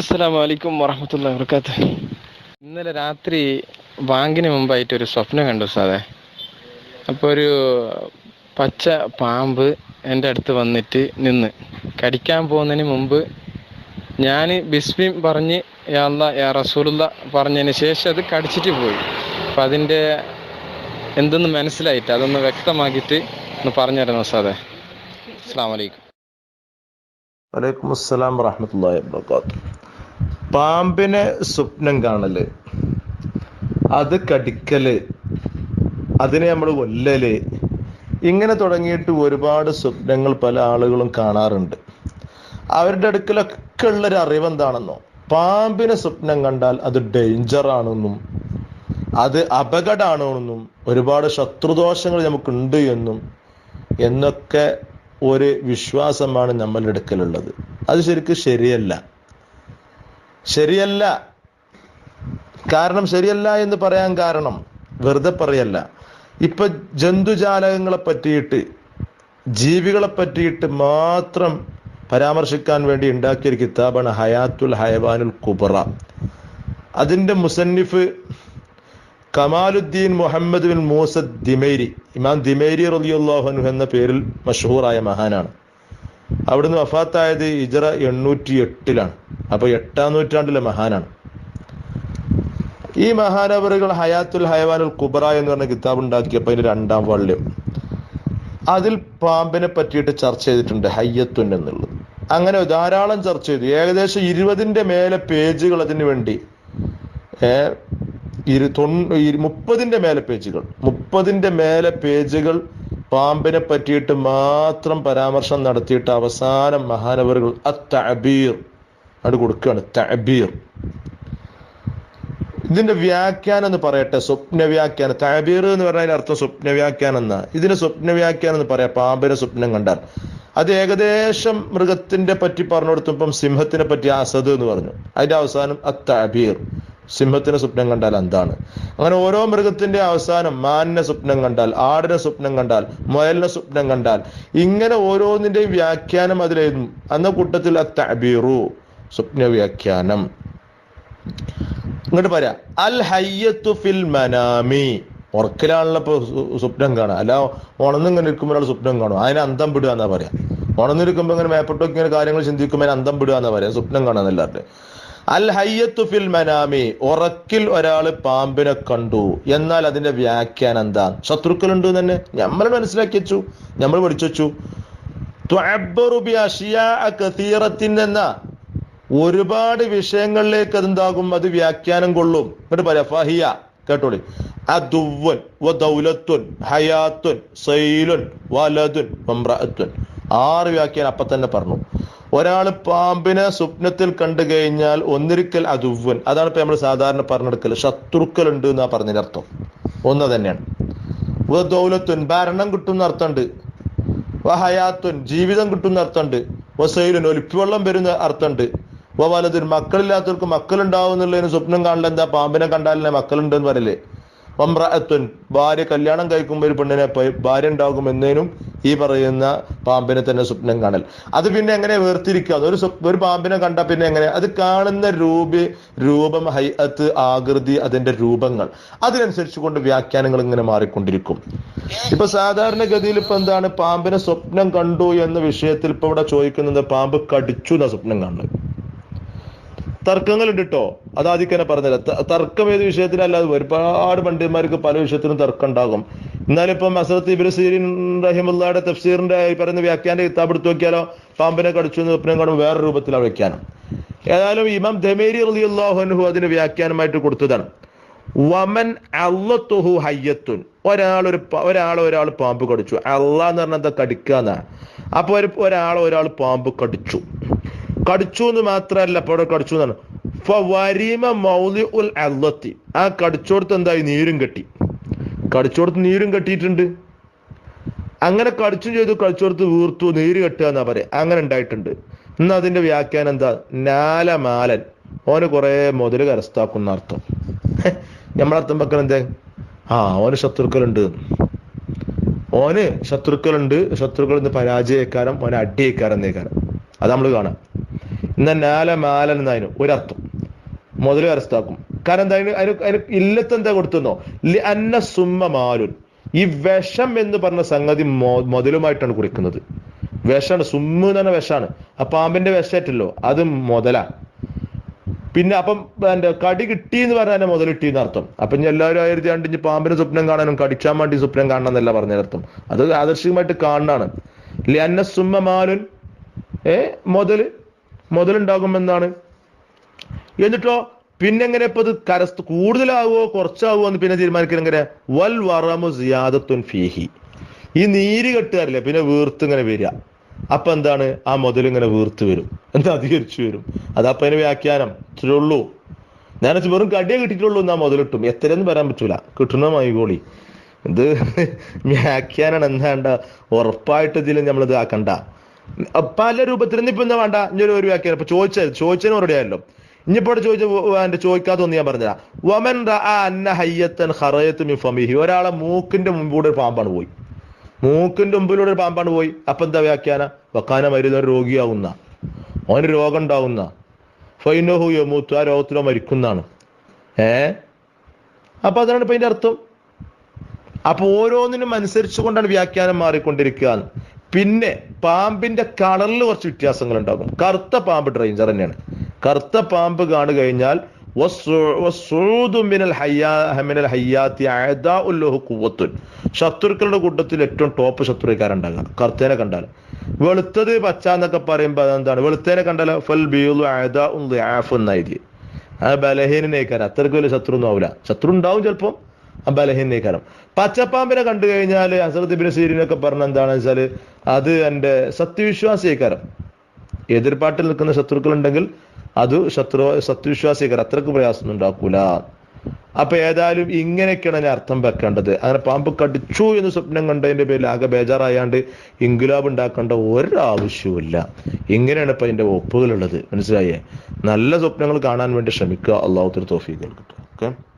അസ്സലാമു അലൈക്കും വറഹമത്തല്ല വർക്കാത്ത് ഇന്നലെ രാത്രി ബാങ്കിന് മുമ്പായിട്ട് ഒരു സ്വപ്നം കണ്ടു സാറേ അപ്പോൾ ഒരു പച്ച പാമ്പ് എന്റെ അടുത്ത് വന്നിട്ട് നിന്ന്. കടിക്കാൻ പോകുന്നതിന് മുമ്പ് ഞാൻ ബിസ്മിം പറഞ്ഞ് യാ അല്ലാ യാ റസൂലുള്ള പറഞ്ഞതിന് ശേഷം അത് കടിച്ചിട്ട് പോയി. അപ്പം അതിന്റെ എന്തെന്ന് മനസ്സിലായിട്ട് അതൊന്ന് വ്യക്തമാക്കിയിട്ട് ഒന്ന് പറഞ്ഞു തരണം സാറേ അസ്സാം വലൈക്കും വലൈക്കും അസ്സലാം വറഹമത്തല്ലാഹി വബർക്കാത്തു പാമ്പിനെ സ്വപ്നം കാണൽ. അത് കടിക്കൽ. അതിനെ നമ്മൾ കൊല്ലല് ഇങ്ങനെ തുടങ്ങിയിട്ട് ഒരുപാട് സ്വപ്നങ്ങൾ പല ആളുകളും കാണാറുണ്ട്. അവരുടെ അടുക്കലൊക്കെ ഉള്ളൊരു അറിവെന്താണെന്നോ? പാമ്പിനെ സ്വപ്നം കണ്ടാൽ അത് ഡേഞ്ചർ ആണെന്നും അത് അപകടമാണെന്നും ഒരുപാട് ശത്രുദോഷങ്ങൾ നമുക്കുണ്ട് എന്നും എന്നൊക്കെ ഒരു വിശ്വാസമാണ് നമ്മളുടെ അടുക്കലുള്ളത്. അത് ശരിക്കും ശരിയല്ല. ശരിയല്ല. കാരണം ശരിയല്ല എന്ന് പറയാൻ കാരണം വെറുതെ പറയല്ല. ഇപ്പൊ ജന്തുജാലകങ്ങളെ പറ്റിയിട്ട് ജീവികളെ പറ്റിയിട്ട് മാത്രം പരാമർശിക്കാൻ വേണ്ടി ഉണ്ടാക്കിയൊരു കിതാബാണ് ഹയാത്തുൽ ഹയവാനുൽ കുബറ. അതിന്റെ മുസന്നിഫ് Kamaluddin Muhammad bin Musa Damiri ഇമാം ദിമേരി റലിയുല്ലാഹു എന്ന പേരിൽ മഷഹൂറായ മഹാനാണ്. അവിടുന്ന് വഫാത്തായത് ഇജറ എണ്ണൂറ്റി എട്ടിലാണ് അപ്പൊ എട്ടാം നൂറ്റാണ്ടിലെ മഹാനാണ്. ഈ മഹാനവറുകൾ ഹയാത്തുൽ ഹയവാനുൽ കുബറ എന്ന് പറഞ്ഞ കിതാബ് ഉണ്ടാക്കിയപ്പോൾ അതിന്റെ രണ്ടാം വള്ളിയും. അതിൽ പാമ്പിനെ പറ്റിയിട്ട് ചർച്ച ചെയ്തിട്ടുണ്ട് ഹയ്യത്തുൻ എന്നുള്ളത്. അങ്ങനെ ധാരാളം ചർച്ച ചെയ്തു. ഏകദേശം ഇരുപതിന്റെ മേലെ പേജുകൾ അതിനു വേണ്ടി ഇരു തൊണ്ണൂ മുപ്പതിന്റെ മേലെ പേജുകൾ. മുപ്പതിന്റെ മേലെ പേജുകൾ പാമ്പിനെ പറ്റിയിട്ട് മാത്രം പരാമർശം നടത്തിയിട്ട് അവസാനം മഹാനവറുകൾ അത്തഅബീർ അത് കൊടുക്കുകയാണ്. തബീർ ഇതിന്റെ വ്യാഖ്യാനം എന്ന് പറയട്ടെ സ്വപ്ന വ്യാഖ്യാനം. തബീർ എന്ന് പറഞ്ഞാൽ അർത്ഥം സ്വപ്ന വ്യാഖ്യാനം എന്നാ. ഇതിന് സ്വപ്ന വ്യാഖ്യാനം എന്ന് പറയാം പാമ്പിനെ സ്വപ്നം കണ്ടാൽ. അത് ഏകദേശം മൃഗത്തിന്റെ പറ്റി പറഞ്ഞു കൊടുത്തപ്പം സിംഹത്തിനെ പറ്റി അസദ് എന്ന് പറഞ്ഞു. അതിന്റെ അവസാനം അത്തബീർ സിംഹത്തിന് സ്വപ്നം കണ്ടാൽ എന്താണ്? അങ്ങനെ ഓരോ മൃഗത്തിന്റെ അവസാനം മാനിനെ സ്വപ്നം കണ്ടാൽ ആടിനെ സ്വപ്നം കണ്ടാൽ മുയലിനെ സ്വപ്നം കണ്ടാൽ ഇങ്ങനെ ഓരോന്നിന്റെയും വ്യാഖ്യാനം അതിലെഴുതും അന്ന കൂട്ടത്തിൽ അത്തബീറു സ്വപ്ന വ്യാഖ്യാനം ഇങ്ങോട്ട് പറയാ. അൽ ഹയ്യത്തു ഫിൽ മനാമി. ഉറക്കിലാണല്ലോ ഇപ്പൊ സ്വപ്നം കാണുക. അല്ല ഉണന്നിങ്ങനെ ഇരിക്കുമ്പോൾ ഒരാൾ സ്വപ്നം കാണും അതിനെ അന്തം വിടുക എന്നാ പറയാ. ഉണന്നിരിക്കുമ്പോ ഇങ്ങനെ മേപ്പെട്ടൊക്കെ ഇങ്ങനെ കാര്യങ്ങൾ ചിന്തിക്കുമ്പോൾ അതിനെ അന്തം വിടുക എന്നാ പറയാ. സ്വപ്നം കാണാന്നല്ലാണ്ട് അൽ ഹയ്യത്തു ഫിൽ മനാമി. ഉറക്കിൽ ഒരാൾ പാമ്പിനെ കണ്ടു. എന്നാൽ അതിന്റെ വ്യാഖ്യാനം എന്താ? ശത്രുക്കളുണ്ട് തന്നെ. നമ്മൾ മനസ്സിലാക്കി വെച്ചു. നമ്മൾ പഠിച്ചു വെച്ചു. എന്ന? ഒരുപാട് വിഷയങ്ങളിലേക്ക് അതെന്താകും? അത് വ്യാഖ്യാനം കൊള്ളും. എന്നിട്ട് പറയാ ഫഹിയ. കേട്ടോളി. അദുവൻ വദൗലത്തുൻ ഹയാത്തുൻ സൈലുൻ വലതുൻ ആറ് വ്യാഖ്യാനം അപ്പൊ തന്നെ പറഞ്ഞു. ഒരാൾ പാമ്പിനെ സ്വപ്നത്തിൽ കണ്ടു കഴിഞ്ഞാൽ ഒന്നിരിക്കൽ അതുവൻ അതാണ് ഇപ്പൊ നമ്മൾ സാധാരണ പറഞ്ഞെടുക്കൽ ശത്രുക്കൾ ഉണ്ട് എന്നാ പറഞ്ഞതിന്റെ അർത്ഥം. ഒന്ന് തന്നെയാണ്. ദൗലത്തുൻ ഭരണം കിട്ടുന്ന അർത്ഥമുണ്ട്. വഹയാത്തുൻ ജീവിതം കിട്ടുന്ന അർത്ഥമുണ്ട്. വസൈലുൻ ഒലിപ്പുവെള്ളം വരുന്ന അർത്ഥമുണ്ട്. വലതുൻ മക്കളില്ലാത്തവർക്ക് മക്കളുണ്ടാവും എന്നുള്ളതിന് സ്വപ്നം കാണില്ല എന്താ? പാമ്പിനെ കണ്ടാലേ മക്കളുണ്ട് എന്ന് പറയല്ലേ വമ്രഅത്തുൻ ഭാര്യ കല്യാണം കഴിക്കുമ്പോൾ ഒരു പെണ്ണിനെ ഭാര്യ ഉണ്ടാകും എന്നതിനും ഈ പറയുന്ന പാമ്പിനെ തന്നെ സ്വപ്നം കാണൽ. അത് പിന്നെ എങ്ങനെ വേർതിരിക്കുക? ഒരു ഒരു പാമ്പിനെ കണ്ട പിന്നെ എങ്ങനെ? അത് കാണുന്ന രൂപ രൂപം ഹൈഅത്ത് ആകൃതി അതിന്റെ രൂപങ്ങൾ. അതിനനുസരിച്ച് കൊണ്ട് വ്യാഖ്യാനങ്ങൾ ഇങ്ങനെ മാറിക്കൊണ്ടിരിക്കും. ഇപ്പൊ സാധാരണഗതിയിൽ ഇപ്പൊ എന്താണ്? പാമ്പിനെ സ്വപ്നം കണ്ടു എന്ന വിഷയത്തിൽ ഇപ്പൊ ഇവിടെ ചോദിക്കുന്നത് പാമ്പ് കടിച്ചു എന്ന സ്വപ്നം കാണുന്നത്. തർക്കങ്ങളുണ്ട് കേട്ടോ അത് ആദ്യം തന്നെ പറഞ്ഞത് തർക്കം ഏത് വിഷയത്തിലല്ലാതെ ഒരുപാട് പണ്ഡിതന്മാർക്ക് പല വിഷയത്തിലും തർക്കം ഉണ്ടാകും എന്നാലും ഇപ്പം അസറത്ത് ഇബിൻ സീരിൻ റഹിമുള്ളയുടെ തഫ്സീറിന്റെ ഈ പറയുന്ന വ്യാഖ്യാന്റെ കിതാബ് എടുത്ത് നോക്കിയാലോ പാമ്പിനെ കടിച്ചു എന്ന് സ്വപ്നം കാണും വേറെ രൂപത്തിലാണ് വ്യാഖ്യാനം. ഏതായാലും ഇമാം അലി റളിയല്ലാഹു അതിന് വ്യാഖ്യാനമായിട്ട് കൊടുത്തതാണ്. വമൻ അള്ളത്തുഹു ഹയ്യത്തുൻ. ഒരാൾ ഒരു ഒരാൾ ഒരാൾ പാമ്പ് കടിച്ചു. അള്ളാന്ന് പറഞ്ഞാൽ എന്താ കടിക്കാന്നാ? അപ്പൊ ഒരു ഒരാൾ ഒരാൾ പാമ്പ് കടിച്ചു. കടിച്ചു എന്ന് മാത്രമല്ല അപ്പൊ അവിടെ കടിച്ചു എന്നാണ് ഫവരിമ മൗലി ഉൽ അള്ളത്തി. ആ കടിച്ചോടത്ത് എന്തായി? നീരും കെട്ടി. കടിച്ചോടത്ത് നീരും കെട്ടിയിട്ടുണ്ട്. അങ്ങനെ കടിച്ചും ചെയ്തു കടിച്ചോടത്ത് വീർത്തു നീര് കെട്ടുക എന്നാ പറയാ. അങ്ങനെ ഉണ്ടായിട്ടുണ്ട്. ഇന്ന് അതിന്റെ വ്യാഖ്യാനം എന്താ? നാലമാലൻ ഓന് കുറെ മുതൽ കരസ്ഥാക്കുന്ന അർത്ഥം. നമ്മളർത്ഥം വെക്കണം എന്തേ? ആ ഓന് ശത്രുക്കളുണ്ട്. ഓന് ശത്രുക്കളുണ്ട്. ശത്രുക്കൾ ഇന്ന് പരാജയക്കാരം ഓന് അടിയേക്കാരം എന്നേക്കാരം. അത് നമ്മൾ കാണാം. എന്നാൽ നാല മാലൻ എന്നതിന് ഒരർത്ഥം. മുതൽ അരസ്ഥാക്കും. കാരണം എന്താ അതിന് അതിന് ഇല്ലത്ത് എന്താ കൊടുത്തുന്നോ? അന്ന സുമ്മ മാലുൻ. ഈ വിഷം എന്ന് പറഞ്ഞ സംഗതി മുതലുമായിട്ടാണ് കുറിക്കുന്നത്. വിഷാണ് സുമ്മ് എന്ന് പറഞ്ഞ വിഷാണ്. ആ പാമ്പിന്റെ വിഷമായിട്ടല്ലോ അത് മുതല. പിന്നെ അപ്പം എന്റെ കടി കിട്ടി എന്ന് പറഞ്ഞാൽ മുതൽ കിട്ടി അർത്ഥം. അപ്പൊ ഇനി എല്ലാവരും ആയിരത്തി രണ്ട് ഇനി പാമ്പിന് സ്വപ്നം കാണാനും കടിച്ചാൻ വേണ്ടി സ്വപ്നം കാണണം എന്നല്ല പറഞ്ഞ അർത്ഥം. അത് ആദർശികമായിട്ട് കാണാണ് ലന്ന സുമ്മ മാലുൻ ഏ മുതൽ മുതലുണ്ടാകുമെന്നാണ്. എന്നിട്ടോ പിന്നെ എങ്ങനെ ഇപ്പൊ ഇത് കരസ് കൂടുതലാവോ കുറച്ചാവോ എന്ന് പിന്നെ തീരുമാനിക്കണെങ്കിലെ വൽ വറമു സിയാദത്തുൻ ഫീഹി. ഈ നീര് കെട്ടുകാരില്ലേ പിന്നെ വീർത്ത് ഇങ്ങനെ വരിക. അപ്പൊ എന്താണ്? ആ മുതൽ ഇങ്ങനെ വീർത്ത് വരും. എന്താ അധികരിച്ചു വരും? അതപ്പൊ അതിന് വ്യാഖ്യാനം. ഇത്രേ ഉള്ളൂ ഞാൻ വെറും കടിയെ കിട്ടിയിട്ടുള്ളൂ എന്നാ മുതലിട്ടും എത്രയെന്ന് പറയാൻ പറ്റൂല. കിട്ടുന്ന മൈകോളി ഇത് വ്യാഖ്യാനാണ് എന്താണ്ട? ഉറപ്പായിട്ട് ഇതിൽ നമ്മളിത് ആക്കണ്ട പല രൂപത്തിൽ ഇന്നിപ്പോ എന്താ വേണ്ട? ഇനി ഒരു വ്യാഖ്യാനം ഇപ്പൊ ചോദിച്ചത് ചോദിച്ചതിന് മറുപടി ആയല്ലോ. ഇനിയിപ്പോ ചോദിച്ചു എന്റെ ചോദിക്കാത്തൊന്ന് ഞാൻ പറഞ്ഞതാ വമൻ ഹയ്യത്തൻ ഒരാളെ മൂക്കിന്റെ മുമ്പിലൂടെ ഒരു പാമ്പാണ് പോയി. മൂക്കിന്റെ മുമ്പിലൂടെ ഒരു പാമ്പാണ് പോയി. അപ്പൊ എന്താ വ്യാഖ്യാന? വക്കാന മരുന്ന് രോഗിയാവുന്ന. അവന് രോഗം ഉണ്ടാവുന്ന ഫൈനോഹു മൂത്തു ആ രോഗത്തിലോ മരിക്കുന്നതാണ് ഏ? അപ്പൊ അതാണ് ഇപ്പൊ അതിന്റെ അർത്ഥം. അപ്പൊ ഓരോന്നിനും അനുസരിച്ചുകൊണ്ടാണ് വ്യാഖ്യാനം മാറിക്കൊണ്ടിരിക്കുക പിന്നെ പാമ്പിന്റെ കളറിൽ കുറച്ച് വ്യത്യാസങ്ങൾ ഉണ്ടാകും കറുത്ത പാമ്പ് ഡ്രെയിഞ്ചർ തന്നെയാണ്. കറുത്ത പാമ്പ് കാണു കഴിഞ്ഞാൽ ശത്രുക്കളുടെ കൂട്ടത്തിൽ ഏറ്റവും ടോപ്പ് ശത്രുക്കാരുണ്ടാകുക കറുത്തേനെ കണ്ടാൽ. വെളുത്തത് പച്ച എന്നൊക്കെ പറയുമ്പോൾ അതെന്താണ്? വെളുത്തേനെ കണ്ടാൽ ഫൽ ബീലു എന്നായിരിക്കും. ആ ബലഹീനേക്കാരം അത്രയ്ക്ക് വലിയ ശത്രു ഒന്നും ആവില്ല ശത്രു ഉണ്ടാവും ചിലപ്പം. ആ ബലഹീനേക്കാരം പച്ചപ്പാമ്പിനെ കണ്ടു കഴിഞ്ഞാൽ അസറത്ത് ഇബിന് സീരിനൊക്കെ പറഞ്ഞ എന്താണെന്ന് വെച്ചാൽ അത് എന്റെ സത്യവിശ്വാസീകരം എതിർപ്പാട്ടിൽ നിൽക്കുന്ന ശത്രുക്കൾ ഉണ്ടെങ്കിൽ അത് ശത്രു സത്യവിശ്വാസീകരം അത്രയ്ക്ക് പ്രയാസം ഉണ്ടാക്കൂല. അപ്പൊ ഏതായാലും ഇങ്ങനെയൊക്കെയാണ് ഞാൻ അർത്ഥം വെക്കേണ്ടത്. അങ്ങനെ പാമ്പ് കടിച്ചു എന്ന് സ്വപ്നം കണ്ടതിന്റെ പേരിൽ ആകെ ബേജാറായാണ്ട് ഇൻഗുലാബ് ഉണ്ടാക്കേണ്ട ഒരാവശ്യവുമില്ല. ഇങ്ങനെയാണ് ഇപ്പൊ അതിന്റെ ഒപ്പുകളുള്ളത്. മനസ്സിലായേ? നല്ല സ്വപ്നങ്ങൾ കാണാൻ വേണ്ടി ശ്രമിക്കുക. അള്ളാഹുത്തിന് തോഫീകൾ കിട്ടുക ഓക്കെ?